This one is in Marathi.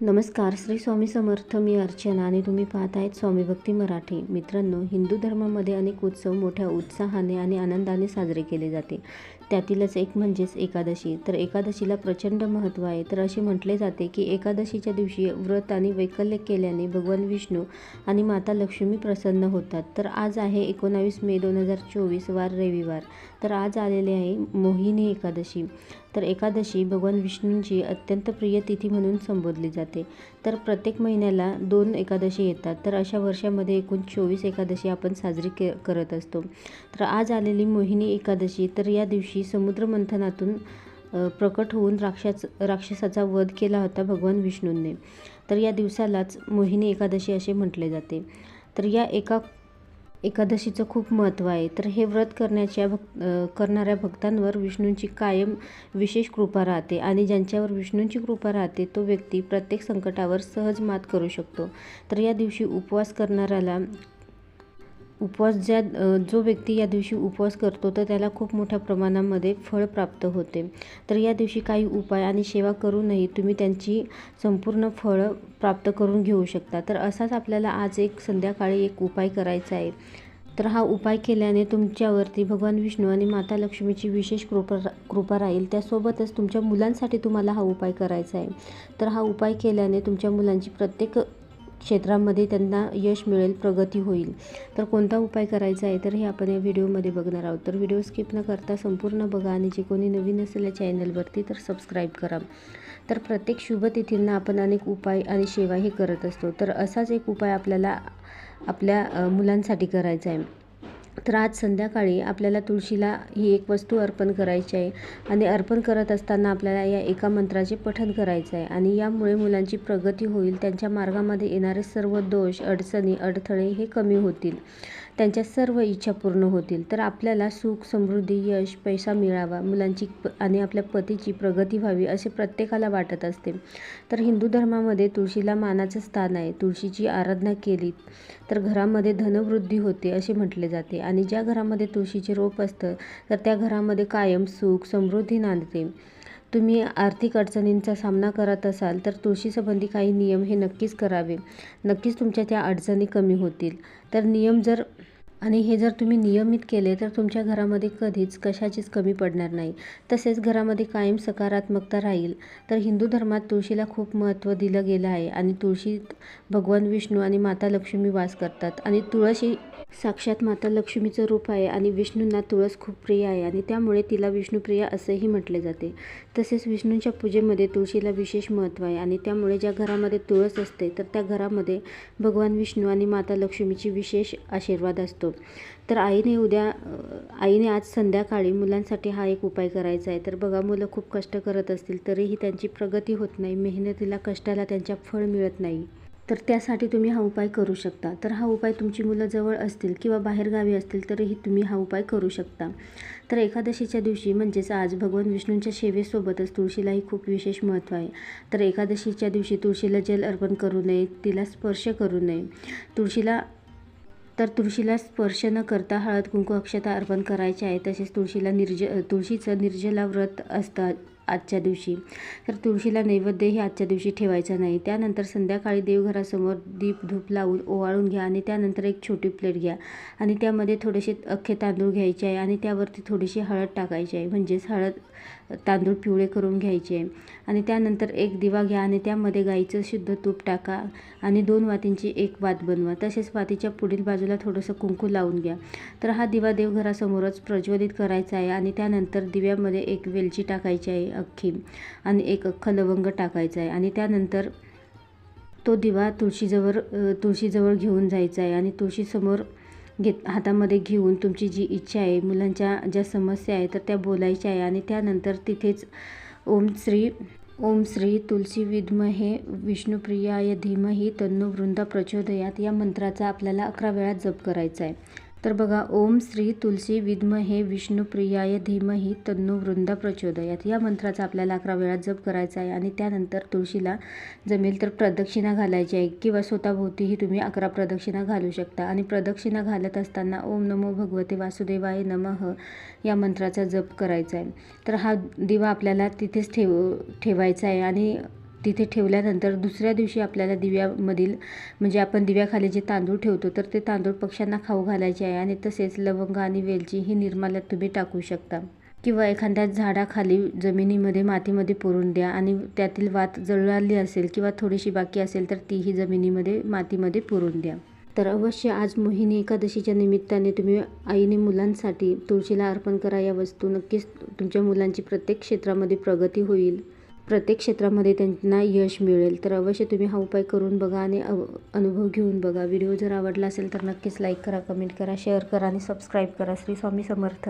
नमस्कार श्री स्वामी समर्थ मी अर्चना आणि तुम्ही पाहत आहेत स्वामी भक्ती मराठी. मित्रांनो हिंदू धर्मामध्ये अनेक उत्सव मोठ्या उत्साहाने आणि आनंदाने साजरे केले जाते. त्यातीलच एक म्हणजेच एकादशी. तर एकादशीला प्रचंड महत्त्व आहे. तर असे म्हटले जाते की एकादशीच्या दिवशी व्रत आणि वैकल्य केल्याने भगवान विष्णू आणि माता लक्ष्मी प्रसन्न होतात. तर आज आहे एकोणावीस मे दोन हजार चोवीस वार रविवार. तर आज आलेले आहे मोहिनी एकादशी. तर एकादशी भगवान विष्णूंची अत्यंत प्रिय तिथी म्हणून संबोधली जाते. तर प्रत्येक महिन्याला दोन एकादशी येतात. तर अशा वर्षामध्ये एकूण चोवीस एकादशी आपण साजरी के करत असतो. तर आज आलेली मोहिनी एकादशी तर या दिवशी समुद्रमंथनातून प्रकट होऊन राक्षस राक्षसाचा वध केला होता भगवान विष्णूंनी. तर या दिवसालाच मोहिनी एकादशी असे म्हटले जाते. तर या एका एकादशीचं खूप महत्त्व आहे. तर हे व्रत करण्याच्या भक् करणाऱ्या भक्तांवर विष्णूंची कायम विशेष कृपा राहते आणि ज्यांच्यावर विष्णूंची कृपा राहते तो व्यक्ती प्रत्येक संकटावर सहज मात करू शकतो. तर या दिवशी उपवास करणाऱ्याला उपवास ज्या जो व्यक्ती या दिवशी उपवास करतो तर त्याला खूप मोठ्या प्रमाणामध्ये फळ प्राप्त होते. तर या दिवशी काही उपाय आणि सेवा करूनही तुम्ही त्यांची संपूर्ण फळं प्राप्त करून घेऊ शकता. तर असाच आपल्याला आज एक संध्याकाळी एक उपाय करायचा आहे. तर हा उपाय केल्याने तुमच्यावरती भगवान विष्णू आणि माता लक्ष्मीची विशेष कृपा कृपा राहील. त्यासोबतच तुमच्या मुलांसाठी तुम्हाला हा उपाय करायचा आहे. तर हा उपाय केल्याने तुमच्या मुलांची प्रत्येक क्षेत्रामध्ये त्यांना यश मिळेल प्रगती होईल. तर कोणता उपाय करायचा आहे? तर हे आपण या व्हिडिओमध्ये बघणार आहोत. तर व्हिडिओ स्किप न करता संपूर्ण बघा आणि जे कोणी नवीन असेल या चॅनलवरती तर सबस्क्राईब करा. तर प्रत्येक शुभतिथींना आपण अनेक उपाय आणि सेवा हे करत असतो. तर असाच एक उपाय आपल्याला आपल्या मुलांसाठी करायचा आहे. तर आज संध्याकाळी आपल्याला तुळशीला ही एक वस्तू अर्पण करायची आहे. आणि अर्पण करत असताना आपल्याला या एका मंत्राचे पठण करायचं आहे आणि यामुळे मुलांची प्रगती होईल त्यांच्या मार्गामध्ये येणारे सर्व दोष अडचणी अडथळे हे कमी होतील. त्यांच्या सर्व इच्छा पूर्ण होतील. तर आपल्याला सुख समृद्धी यश पैसा मिळावा मुलांची प आणि आपल्या पतीची प्रगती व्हावी असे प्रत्येकाला वाटत असते. तर हिंदू धर्मामध्ये तुळशीला मानाचं स्थान आहे. तुळशीची आराधना केली तर घरामध्ये धनवृद्धी होते असे म्हटले जाते. आणि ज्या घरामध्ये तुळशीचे रोप असतं तर त्या घरामध्ये कायम सुख समृद्धी नांदते. तुम्ही आर्थिक अडचणींचा सामना करत असाल तर तुळशीसंबंधी काही नियम हे नक्कीच करावे. नक्कीच तुमच्या त्या अडचणी कमी होतील. तर नियम जर आणि हे जर तुम्ही नियमित केले तर तुमच्या घरामध्ये कधीच कशाचीच कमी पडणार नाही. तसेच घरामध्ये कायम सकारात्मकता राहील. तर हिंदू धर्मात तुळशीला खूप महत्त्व दिलं गेलं आहे आणि तुळशीत भगवान विष्णू आणि माता लक्ष्मी वास करतात. आणि तुळस ही साक्षात माता लक्ष्मीचं रूप आहे आणि विष्णूंना तुळस खूप प्रिय आहे आणि त्यामुळे तिला विष्णुप्रिया असंही म्हटले जाते. तसेच विष्णूंच्या पूजेमध्ये तुळशीला विशेष महत्त्व आहे आणि त्यामुळे ज्या घरामध्ये तुळस असते तर त्या घरामध्ये भगवान विष्णू आणि माता लक्ष्मीची विशेष आशीर्वाद असतो. तर आईने उद्या आईने आज संध्याकाळी मुलांसाठी हा एक उपाय करायचा आहे. तर बघा मुलं खूप कष्ट करत असतील तरीही त्यांची प्रगती होत नाही. मेहनतीला कष्टाला त्यांच्या फळ मिळत नाही. तर त्यासाठी तुम्ही हा उपाय करू शकता. तर हा उपाय तुमची मुलं जवळ असतील किंवा बाहेरगावी असतील तरीही तुम्ही हा उपाय करू शकता. तर एकादशीच्या दिवशी म्हणजेच आज भगवान विष्णूंच्या सेवेसोबतच तुळशीलाही खूप विशेष महत्त्व आहे. तर एकादशीच्या दिवशी तुळशीला जल अर्पण करू नये तिला स्पर्श करू नये. तुळशीला तर तुळशीला स्पर्श न करता हळद कुंकू अक्षता अर्पण करायचे आहे. तसेच तुळशीला निर्ज तुळशीचं निर्जला व्रत असतं. आजच्या दिवशी. तर तुळशीला नैवेद्यही आजच्या दिवशी ठेवायचा नाही. त्यानंतर संध्याकाळी देवघरासमोर दीप धूप लावून ओवाळून घ्या आणि त्यानंतर एक छोटी प्लेट घ्या. आणि त्यामध्ये थोडेसे अख्खे तांदूळ घ्यायचे आहे आणि त्यावरती थोडीशी हळद टाकायची आहे. म्हणजेच हळद तांदूळ पिवळे करून घ्यायचे आहे. आणि त्यानंतर एक दिवा घ्या आणि त्यामध्ये गाईचं शुद्ध तूप टाका आणि दोन वातींची एक वात बनवा. तसेच वातीच्या पुढील बाजूला थोडंसं कुंकू लावून घ्या. तर हा दिवा देवघरासमोरच प्रज्वलित करायचा आहे आणि त्यानंतर दिव्यामध्ये एक वेलची टाकायची आहे. अख्खी आणि एक अख्खा लवंग टाकायचा आहे. आणि त्यानंतर तो दिवा तुळशीजवळ तुळशीजवळ घेऊन जायचा आहे. आणि तुळशीसमोर घेत हातामध्ये घेऊन तुमची जी इच्छा आहे मुलांच्या ज्या समस्या आहे तर त्या बोलायच्या आहे. आणि त्यानंतर तिथेच ओम श्री ओम श्री तुलसी विद्महे विष्णुप्रियाय धीमही तन्नो वृंदा प्रचोदयात या मंत्राचा आपल्याला अकरा वेळा जप करायचा आहे. तर बघा ओम श्री तुलसी विद्महे विष्णुप्रियाय धीमही तन्नु वृंदा प्रचोदयात. या मंत्राचा आपल्याला अकरा वेळा जप करायचा आहे आणि त्यानंतर तुळशीला जमेल तर प्रदक्षिणा घालायची आहे किंवा स्वतःभोवतीही तुम्ही अकरा प्रदक्षिणा घालू शकता. आणि प्रदक्षिणा घालत असताना ओम नमो भगवते वासुदेवाय नमः या मंत्राचा जप करायचा आहे. तर हा दिवा आपल्याला तिथेच ठेव ठेवायचा आहे आणि तिथे ठेवल्यानंतर दुसऱ्या दिवशी आपल्याला दिव्यामधील म्हणजे आपण दिव्याखाली जे तांदूळ ठेवतो तर ते तांदूळ पक्ष्यांना खाऊ घालायचे आहे आणि तसेच लवंग आणि वेलची ही निर्माल्यात तुम्ही टाकू शकता. किंवा एखाद्या झाडाखाली जमिनीमध्ये मातीमध्ये पुरून द्या आणि त्यातील वात जळाली असेल किंवा थोडीशी बाकी असेल तर तीही जमिनीमध्ये मातीमध्ये पुरून द्या. तर अवश्य आज मोहिनी एकादशीच्या निमित्ताने तुम्ही आईने मुलांसाठी तुळशीला अर्पण करा या वस्तू नक्कीच तुमच्या मुलांची प्रत्येक क्षेत्रामध्ये प्रगती होईल. प्रत्येक क्षेत्रामध्ये त्यांना यश मिळेल. तर अवश्य तुम्ही हा उपाय करून बघा आणि अव अनुभव घेऊन बघा. व्हिडिओ जर आवडला असेल तर नक्कीच लाईक करा कमेंट करा शेअर करा आणि सबस्क्राईब करा. श्री स्वामी समर्थ.